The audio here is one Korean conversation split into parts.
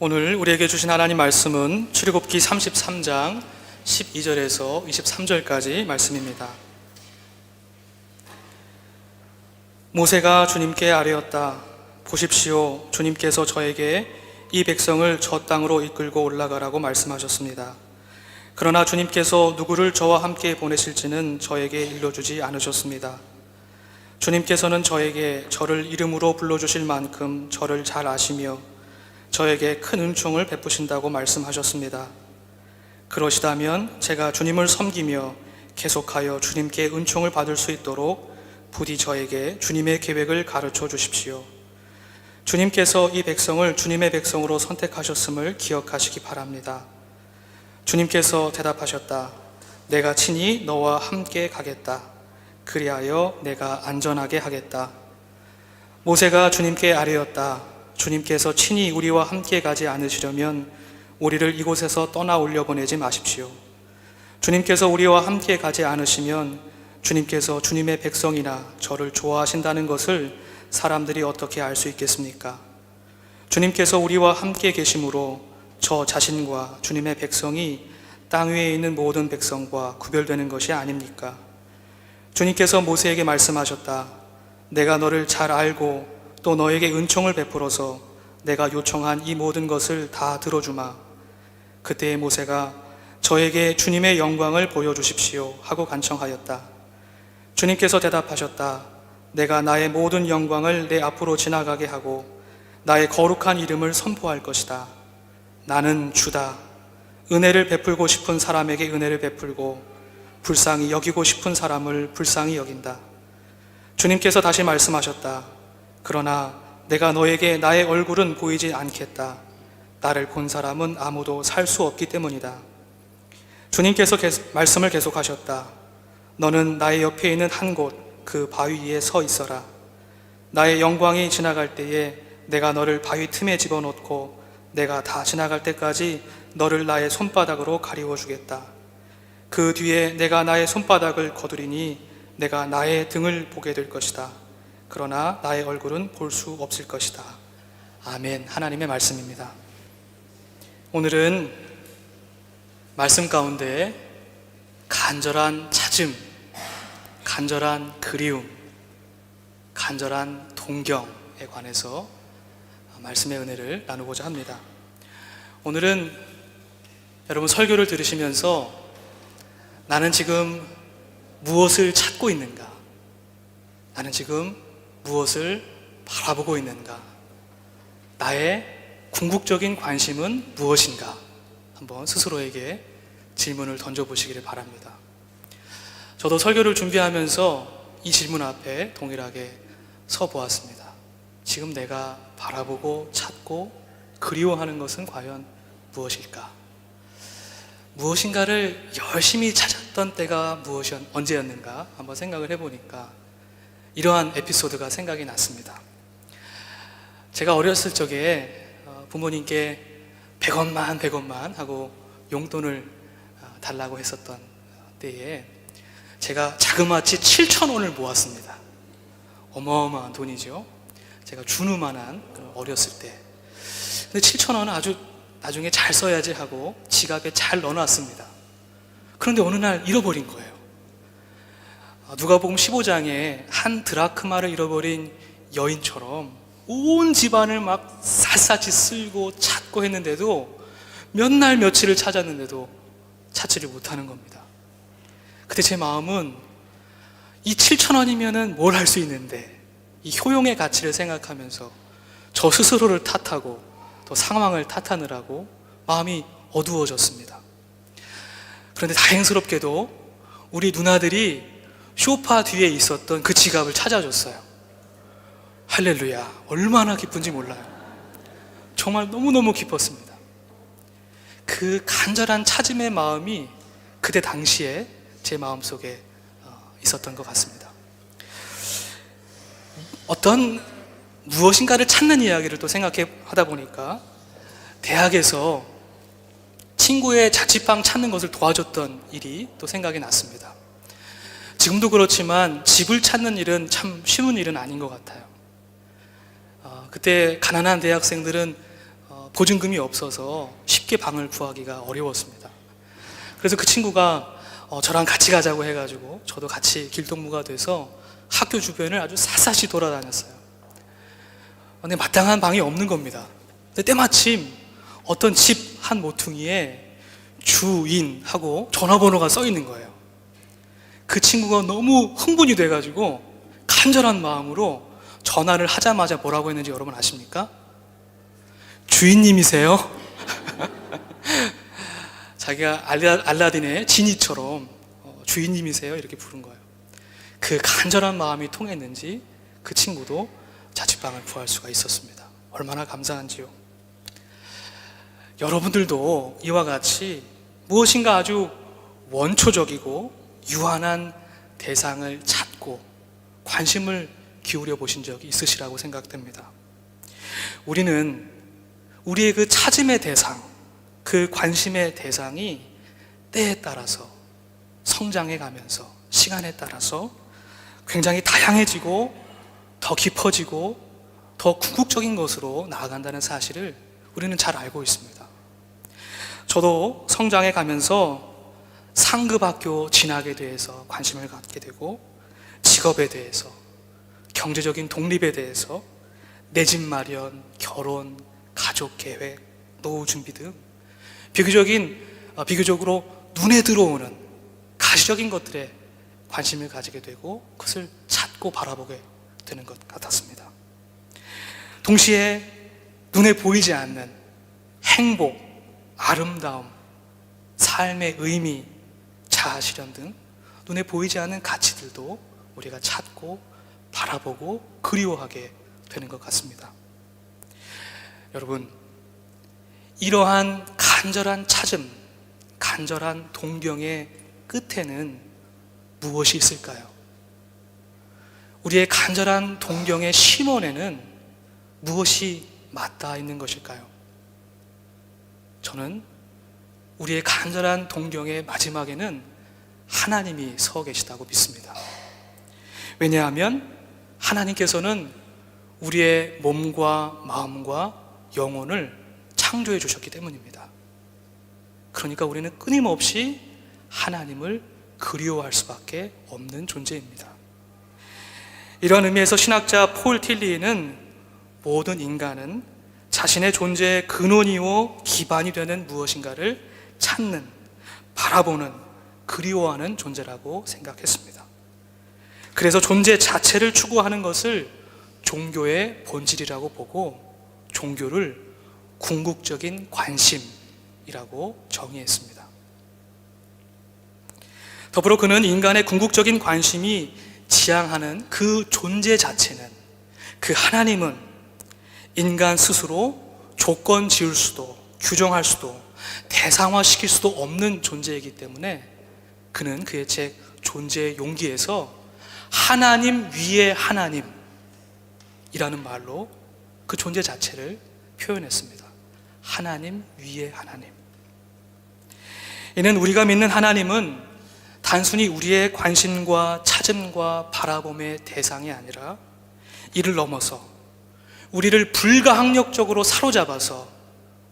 오늘 우리에게 주신 하나님 말씀은 출애굽기 33장 12절에서 23절까지 말씀입니다. 모세가 주님께 아뢰었다. 보십시오. 주님께서 저에게 이 백성을 저 땅으로 이끌고 올라가라고 말씀하셨습니다. 그러나 주님께서 누구를 저와 함께 보내실지는 저에게 일러주지 않으셨습니다. 주님께서는 저에게 저를 이름으로 불러주실 만큼 저를 잘 아시며 저에게 큰 은총을 베푸신다고 말씀하셨습니다. 그러시다면 제가 주님을 섬기며 계속하여 주님께 은총을 받을 수 있도록 부디 저에게 주님의 계획을 가르쳐 주십시오. 주님께서 이 백성을 주님의 백성으로 선택하셨음을 기억하시기 바랍니다. 주님께서 대답하셨다. 내가 친히 너와 함께 가겠다. 그리하여 내가 안전하게 하겠다. 모세가 주님께 아뢰었다. 주님께서 친히 우리와 함께 가지 않으시려면 우리를 이곳에서 떠나 올려보내지 마십시오. 주님께서 우리와 함께 가지 않으시면 주님께서 주님의 백성이나 저를 좋아하신다는 것을 사람들이 어떻게 알 수 있겠습니까? 주님께서 우리와 함께 계심으로 저 자신과 주님의 백성이 땅 위에 있는 모든 백성과 구별되는 것이 아닙니까? 주님께서 모세에게 말씀하셨다. 내가 너를 잘 알고 또 너에게 은총을 베풀어서 내가 요청한 이 모든 것을 다 들어주마. 그때의 모세가 저에게 주님의 영광을 보여주십시오 하고 간청하였다. 주님께서 대답하셨다. 내가 나의 모든 영광을 내 앞으로 지나가게 하고 나의 거룩한 이름을 선포할 것이다. 나는 주다. 은혜를 베풀고 싶은 사람에게 은혜를 베풀고 불쌍히 여기고 싶은 사람을 불쌍히 여긴다. 주님께서 다시 말씀하셨다. 그러나 내가 너에게 나의 얼굴은 보이지 않겠다. 나를 본 사람은 아무도 살 수 없기 때문이다. 주님께서 계속, 말씀을 계속하셨다. 너는 나의 옆에 있는 한 곳 그 바위 위에 서 있어라. 나의 영광이 지나갈 때에 내가 너를 바위 틈에 집어넣고 내가 다 지나갈 때까지 너를 나의 손바닥으로 가리워 주겠다. 그 뒤에 내가 나의 손바닥을 거두리니 내가 나의 등을 보게 될 것이다. 그러나 나의 얼굴은 볼 수 없을 것이다. 아멘. 하나님의 말씀입니다. 오늘은 말씀 가운데 간절한 찾음, 간절한 그리움, 간절한 동경에 관해서 말씀의 은혜를 나누고자 합니다. 오늘은 여러분 설교를 들으시면서 나는 지금 무엇을 찾고 있는가? 나는 지금 무엇을 바라보고 있는가? 나의 궁극적인 관심은 무엇인가? 한번 스스로에게 질문을 던져보시기를 바랍니다. 저도 설교를 준비하면서 이 질문 앞에 동일하게 서 보았습니다. 지금 내가 바라보고 찾고 그리워하는 것은 과연 무엇일까? 무엇인가를 열심히 찾았던 때가 무엇이 언제였는가 한번 생각을 해보니까 이러한 에피소드가 생각이 났습니다. 제가 어렸을 적에 어, 부모님께 100원만 100원만 하고 용돈을 어, 달라고 했었던 때에 제가 자그마치 7천 원을 모았습니다. 어마어마한 돈이죠. 제가 준우만한 어렸을 때. 근데 7천 원은 아주 나중에 잘 써야지 하고 지갑에 잘 넣어놨습니다. 그런데 어느 날 잃어버린 거예요. 아, 누가복음 15장에 한 드라크마를 잃어버린 여인처럼 온 집안을 막 샅샅이 쓸고 찾고 했는데도 몇 날 며칠을 찾았는데도 찾지를 못하는 겁니다. 그때 제 마음은 이 7천 원이면은 뭘 할 수 있는데 이 효용의 가치를 생각하면서 저 스스로를 탓하고 또 상황을 탓하느라고 마음이 어두워졌습니다. 그런데 다행스럽게도 우리 누나들이 쇼파 뒤에 있었던 그 지갑을 찾아줬어요. 할렐루야. 얼마나 기쁜지 몰라요. 정말 너무너무 기뻤습니다. 그 간절한 찾음의 마음이 그때 당시에 제 마음 속에 어, 있었던 것 같습니다. 어떤 무엇인가를 찾는 이야기를 또 생각해 하다 보니까 대학에서 친구의 자취방 찾는 것을 도와줬던 일이 또 생각이 났습니다. 지금도 그렇지만 집을 찾는 일은 참 쉬운 일은 아닌 것 같아요. 어, 그때 가난한 대학생들은 어, 보증금이 없어서 쉽게 방을 구하기가 어려웠습니다. 그래서 그 친구가 어, 저랑 같이 가자고 해가지고 저도 같이 길동무가 돼서 학교 주변을 아주 샅샅이 돌아다녔어요. 근데 마땅한 방이 없는 겁니다. 근데 때마침 어떤 집 한 모퉁이에 주인하고 전화번호가 써 있는 거예요. 그 친구가 너무 흥분이 돼가지고 간절한 마음으로 전화를 하자마자 뭐라고 했는지 여러분 아십니까? 주인님이세요? 자기가 알라, 알라딘의 지니처럼 어, 주인님이세요? 이렇게 부른 거예요. 그 간절한 마음이 통했는지 그 친구도 자취방을 구할 수가 있었습니다. 얼마나 감사한지요. 여러분들도 이와 같이 무엇인가 아주 원초적이고 유한한 대상을 찾고 관심을 기울여 보신 적이 있으시라고 생각됩니다. 우리는 우리의 그 찾음의 대상, 그 관심의 대상이 때에 따라서 성장해 가면서 시간에 따라서 굉장히 다양해지고 더 깊어지고 더 궁극적인 것으로 나아간다는 사실을 우리는 잘 알고 있습니다. 저도 성장해 가면서 상급 학교 진학에 대해서 관심을 갖게 되고 직업에 대해서 경제적인 독립에 대해서 내 집 마련, 결혼, 가족 계획, 노후 준비 등 비교적인 어, 비교적으로 눈에 들어오는 가시적인 것들에 관심을 가지게 되고 그것을 찾고 바라보게 되는 것 같았습니다. 동시에 눈에 보이지 않는 행복, 아름다움, 삶의 의미, 자아 실현 등 눈에 보이지 않는 가치들도 우리가 찾고 바라보고 그리워하게 되는 것 같습니다. 여러분, 이러한 간절한 찾음, 간절한 동경의 끝에는 무엇이 있을까요? 우리의 간절한 동경의 심원에는 무엇이 맞닿아 있는 것일까요? 저는 우리의 간절한 동경의 마지막에는 하나님이 서 계시다고 믿습니다. 왜냐하면 하나님께서는 우리의 몸과 마음과 영혼을 창조해 주셨기 때문입니다. 그러니까 우리는 끊임없이 하나님을 그리워할 수밖에 없는 존재입니다. 이런 의미에서 신학자 폴 틸리는 모든 인간은 자신의 존재의 근원이요 기반이 되는 무엇인가를 찾는, 바라보는, 그리워하는 존재라고 생각했습니다. 그래서 존재 자체를 추구하는 것을 종교의 본질이라고 보고 종교를 궁극적인 관심이라고 정의했습니다. 더불어 그는 인간의 궁극적인 관심이 지향하는 그 존재 자체는 그 하나님은 인간 스스로 조건 지을 수도 규정할 수도 대상화시킬 수도 없는 존재이기 때문에 그는 그의 책 존재의 용기에서 하나님 위에 하나님이라는 말로 그 존재 자체를 표현했습니다. 하나님 위에 하나님. 이는 우리가 믿는 하나님은 단순히 우리의 관심과 찾음과 바라봄의 대상이 아니라 이를 넘어서 우리를 불가항력적으로 사로잡아서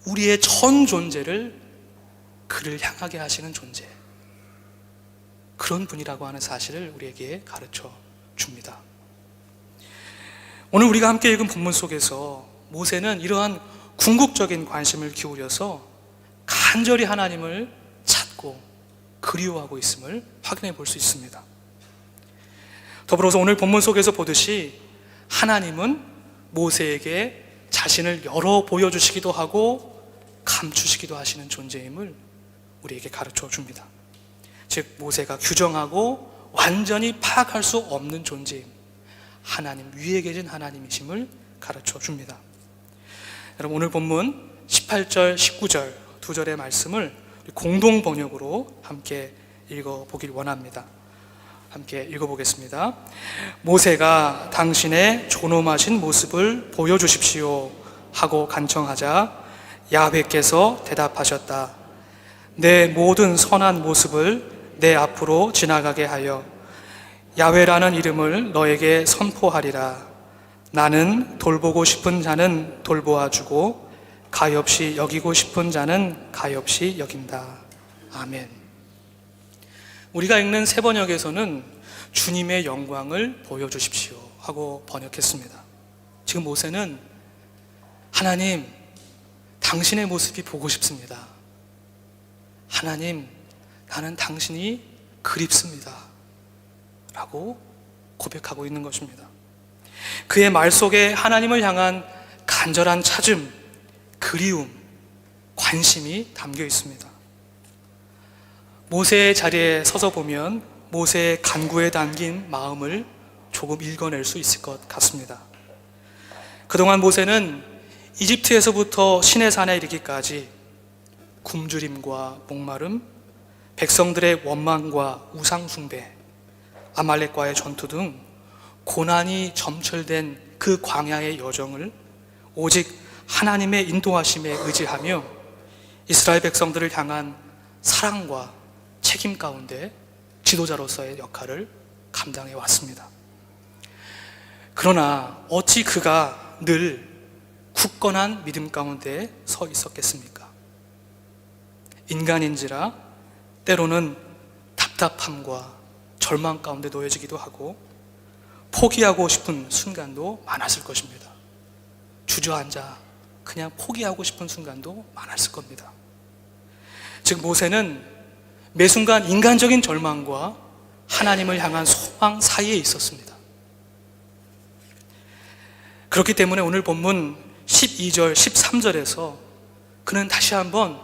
우리의 전 존재를 그를 향하게 하시는 존재. 그런 분이라고 하는 사실을 우리에게 가르쳐 줍니다. 오늘 우리가 함께 읽은 본문 속에서 모세는 이러한 궁극적인 관심을 기울여서 간절히 하나님을 찾고 그리워하고 있음을 확인해 볼 수 있습니다. 더불어서 오늘 본문 속에서 보듯이 하나님은 모세에게 자신을 열어 보여주시기도 하고 감추시기도 하시는 존재임을 우리에게 가르쳐 줍니다. 즉, 모세가 규정하고 완전히 파악할 수 없는 존재임. 하나님, 위에 계신 하나님이심을 가르쳐 줍니다. 여러분, 오늘 본문 18절, 19절 두 절의 말씀을 공동 번역으로 함께 읽어 보길 원합니다. 함께 읽어 보겠습니다. 모세가 당신의 존엄하신 모습을 보여 주십시오 하고 간청하자 야훼께서 대답하셨다. 내 모든 선한 모습을 내 앞으로 지나가게 하여 야훼라는 이름을 너에게 선포하리라. 나는 돌보고 싶은 자는 돌보아 주고 가엾이 여기고 싶은 자는 가엾이 여긴다. 아멘. 우리가 읽는 세 번역에서는 주님의 영광을 보여주십시오 하고 번역했습니다. 지금 모세는 하나님, 당신의 모습이 보고 싶습니다. 하나님, 나는 당신이 그립습니다. 라고 고백하고 있는 것입니다. 그의 말 속에 하나님을 향한 간절한 찾음, 그리움, 관심이 담겨 있습니다. 모세의 자리에 서서 보면 모세의 간구에 담긴 마음을 조금 읽어낼 수 있을 것 같습니다. 그동안 모세는 이집트에서부터 시내산에 이르기까지 굶주림과 목마름, 백성들의 원망과 우상숭배, 아말렉과의 전투 등 고난이 점철된 그 광야의 여정을 오직 하나님의 인도하심에 의지하며 이스라엘 백성들을 향한 사랑과 책임 가운데 지도자로서의 역할을 감당해 왔습니다. 그러나 어찌 그가 늘 굳건한 믿음 가운데 서 있었겠습니까? 인간인지라 때로는 답답함과 절망 가운데 놓여지기도 하고 포기하고 싶은 순간도 많았을 것입니다. 주저앉아 그냥 포기하고 싶은 순간도 많았을 겁니다. 즉 모세는 매 순간 인간적인 절망과 하나님을 향한 소망 사이에 있었습니다. 그렇기 때문에 오늘 본문 12절, 13절에서 그는 다시 한번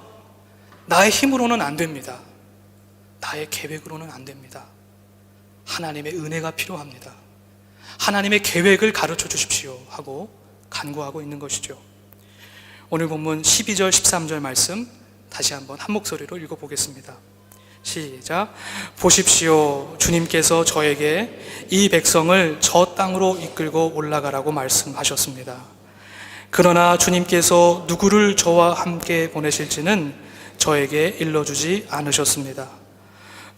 나의 힘으로는 안 됩니다. 나의 계획으로는 안 됩니다. 하나님의 은혜가 필요합니다. 하나님의 계획을 가르쳐 주십시오 하고 간구하고 있는 것이죠. 오늘 본문 12절, 13절 말씀 다시 한번 한 목소리로 읽어보겠습니다. 시작. 보십시오. 주님께서 저에게 이 백성을 저 땅으로 이끌고 올라가라고 말씀하셨습니다. 그러나 주님께서 누구를 저와 함께 보내실지는 저에게 일러주지 않으셨습니다.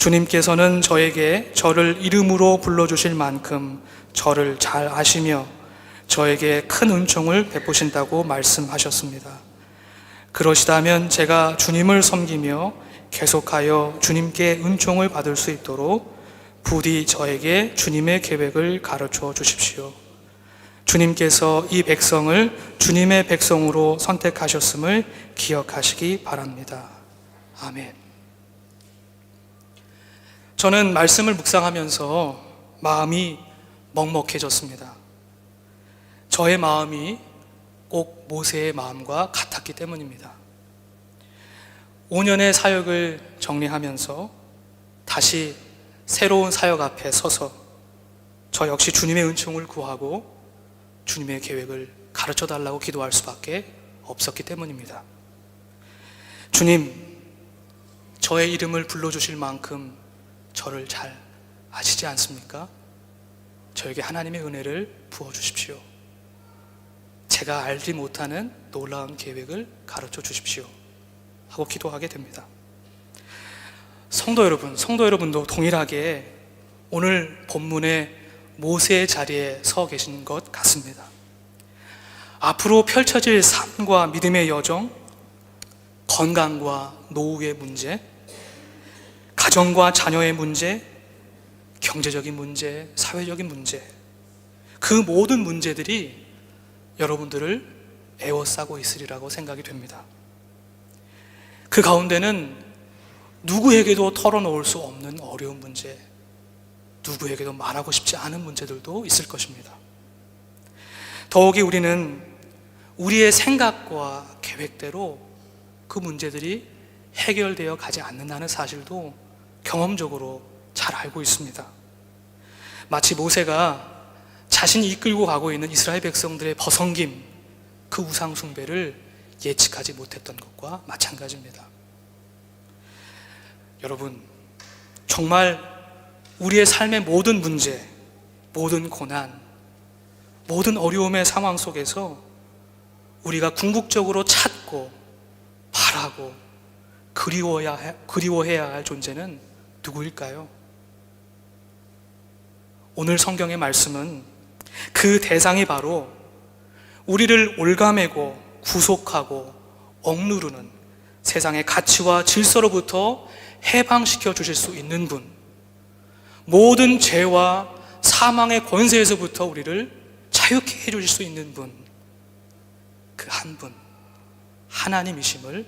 주님께서는 저에게 저를 이름으로 불러주실 만큼 저를 잘 아시며 저에게 큰 은총을 베푸신다고 말씀하셨습니다. 그러시다면 제가 주님을 섬기며 계속하여 주님께 은총을 받을 수 있도록 부디 저에게 주님의 계획을 가르쳐 주십시오. 주님께서 이 백성을 주님의 백성으로 선택하셨음을 기억하시기 바랍니다. 아멘. 저는 말씀을 묵상하면서 마음이 먹먹해졌습니다. 저의 마음이 꼭 모세의 마음과 같았기 때문입니다. 5년의 사역을 정리하면서 다시 새로운 사역 앞에 서서 저 역시 주님의 은총을 구하고 주님의 계획을 가르쳐 달라고 기도할 수밖에 없었기 때문입니다. 주님, 저의 이름을 불러주실 만큼 저를 잘 아시지 않습니까? 저에게 하나님의 은혜를 부어 주십시오. 제가 알지 못하는 놀라운 계획을 가르쳐 주십시오. 하고 기도하게 됩니다. 성도 여러분, 성도 여러분도 동일하게 오늘 본문의 모세의 자리에 서 계신 것 같습니다. 앞으로 펼쳐질 삶과 믿음의 여정, 건강과 노후의 문제, 가정과 자녀의 문제, 경제적인 문제, 사회적인 문제, 그 모든 문제들이 여러분들을 애워싸고 있으리라고 생각이 됩니다. 그 가운데는 누구에게도 털어놓을 수 없는 어려운 문제, 누구에게도 말하고 싶지 않은 문제들도 있을 것입니다. 더욱이 우리는 우리의 생각과 계획대로 그 문제들이 해결되어 가지 않는다는 사실도 경험적으로 잘 알고 있습니다. 마치 모세가 자신이 이끌고 가고 있는 이스라엘 백성들의 버성김, 그 우상숭배를 예측하지 못했던 것과 마찬가지입니다. 여러분, 정말 우리의 삶의 모든 문제, 모든 고난, 모든 어려움의 상황 속에서 우리가 궁극적으로 찾고 바라고 그리워야, 그리워해야 할 존재는 누구일까요? 오늘 성경의 말씀은 그 대상이 바로 우리를 올가매고 구속하고 억누르는 세상의 가치와 질서로부터 해방시켜 주실 수 있는 분, 모든 죄와 사망의 권세에서부터 우리를 자유케 해 주실 수 있는 분, 그 한 분, 하나님이심을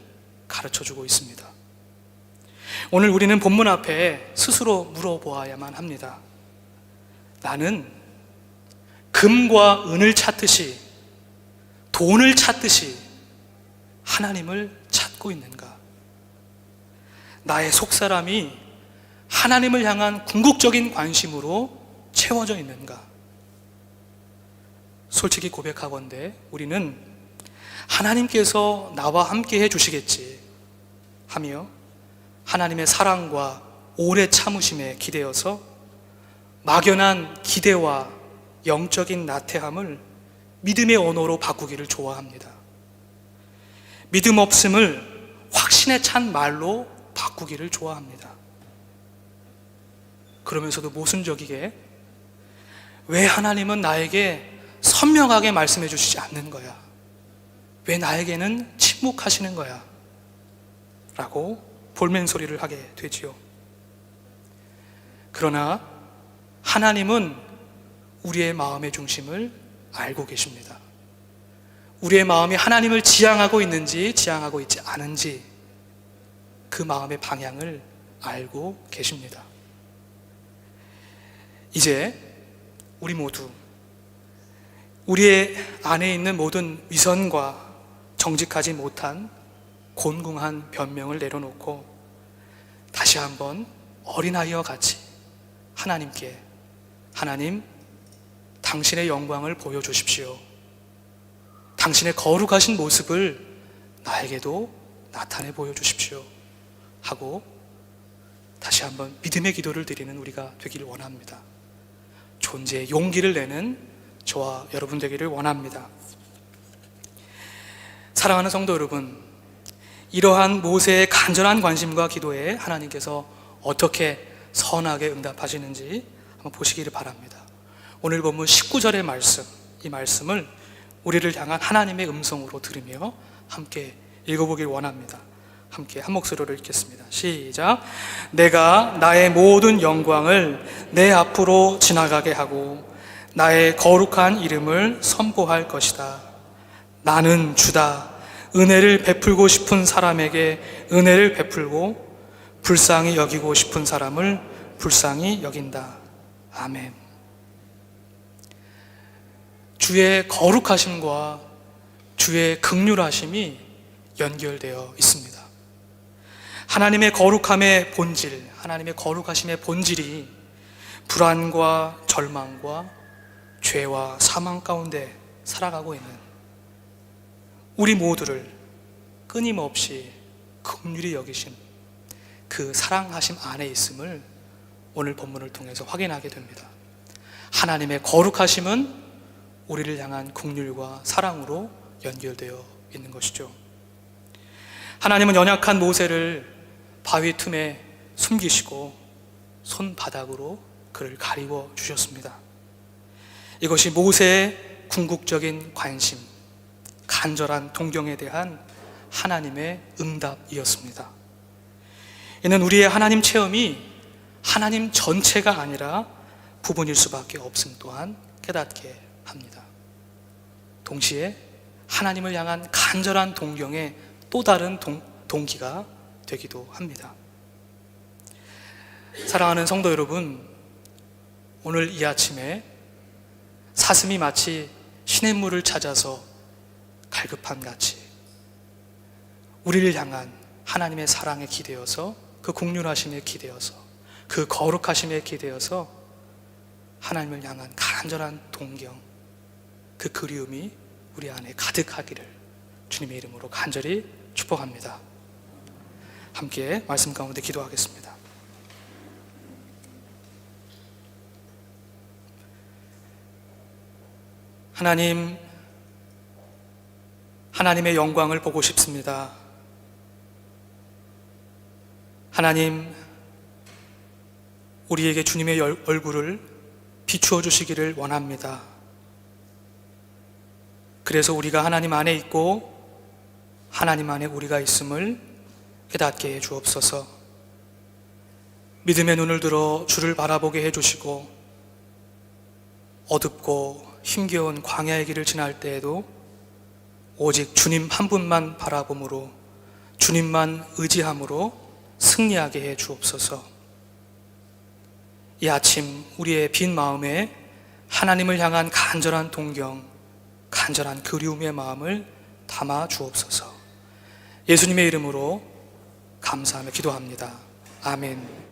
가르쳐 주고 있습니다. 오늘 우리는 본문 앞에 스스로 물어보아야만 합니다. 나는 금과 은을 찾듯이 돈을 찾듯이 하나님을 찾고 있는가? 나의 속사람이 하나님을 향한 궁극적인 관심으로 채워져 있는가? 솔직히 고백하건대 우리는 하나님께서 나와 함께 해 주시겠지 하며 하나님의 사랑과 오래 참으심에 기대어서 막연한 기대와 영적인 나태함을 믿음의 언어로 바꾸기를 좋아합니다. 믿음 없음을 확신에 찬 말로 바꾸기를 좋아합니다. 그러면서도 모순적이게 왜 하나님은 나에게 선명하게 말씀해 주시지 않는 거야? 왜 나에게는 침묵하시는 거야? 라고 볼멘 소리를 하게 되지요. 그러나 하나님은 우리의 마음의 중심을 알고 계십니다. 우리의 마음이 하나님을 지향하고 있는지 지향하고 있지 않은지 그 마음의 방향을 알고 계십니다. 이제 우리 모두 우리의 안에 있는 모든 위선과 정직하지 못한 곤궁한 변명을 내려놓고 다시 한번 어린아이와 같이 하나님께 하나님 당신의 영광을 보여주십시오. 당신의 거룩하신 모습을 나에게도 나타내 보여주십시오. 하고 다시 한번 믿음의 기도를 드리는 우리가 되기를 원합니다. 존재의 용기를 내는 저와 여러분 되기를 원합니다. 사랑하는 성도 여러분, 이러한 모세의 간절한 관심과 기도에 하나님께서 어떻게 선하게 응답하시는지 한번 보시기를 바랍니다. 오늘 본문 19절의 말씀, 이 말씀을 우리를 향한 하나님의 음성으로 들으며 함께 읽어보길 원합니다. 함께 한 목소리로 읽겠습니다. 시작. 내가 나의 모든 영광을 내 앞으로 지나가게 하고 나의 거룩한 이름을 선포할 것이다. 나는 주다. 은혜를 베풀고 싶은 사람에게 은혜를 베풀고 불쌍히 여기고 싶은 사람을 불쌍히 여긴다. 아멘. 주의 거룩하심과 주의 극률하심이 연결되어 있습니다. 하나님의 거룩함의 본질, 하나님의 거룩하심의 본질이 불안과 절망과 죄와 사망 가운데 살아가고 있는 우리 모두를 끊임없이 긍휼히 여기심 그 사랑하심 안에 있음을 오늘 본문을 통해서 확인하게 됩니다. 하나님의 거룩하심은 우리를 향한 긍휼과 사랑으로 연결되어 있는 것이죠. 하나님은 연약한 모세를 바위 틈에 숨기시고 손바닥으로 그를 가리워 주셨습니다. 이것이 모세의 궁극적인 관심, 간절한 동경에 대한 하나님의 응답이었습니다. 이는 우리의 하나님 체험이 하나님 전체가 아니라 부분일 수밖에 없음 또한 깨닫게 합니다. 동시에 하나님을 향한 간절한 동경의 또 다른 동, 동기가 되기도 합니다. 사랑하는 성도 여러분, 오늘 이 아침에 사슴이 마치 시냇물을 찾아서 갈급한 같이 우리를 향한 하나님의 사랑에 기대어서 그 공륜하심에 기대어서 그 거룩하심에 기대어서 하나님을 향한 간절한 동경 그 그리움이 우리 안에 가득하기를 주님의 이름으로 간절히 축복합니다. 함께 말씀 가운데 기도하겠습니다. 하나님, 하나님의 영광을 보고 싶습니다. 하나님, 우리에게 주님의 열- 얼굴을 비추어 주시기를 원합니다. 그래서 우리가 하나님 안에 있고 하나님 안에 우리가 있음을 깨닫게 해 주옵소서. 믿음의 눈을 들어 주를 바라보게 해 주시고 어둡고 힘겨운 광야의 길을 지날 때에도 오직 주님 한 분만 바라봄으로 주님만 의지함으로 승리하게 해 주옵소서. 이 아침 우리의 빈 마음에 하나님을 향한 간절한 동경, 간절한 그리움의 마음을 담아 주옵소서. 예수님의 이름으로 감사하며 기도합니다. 아멘.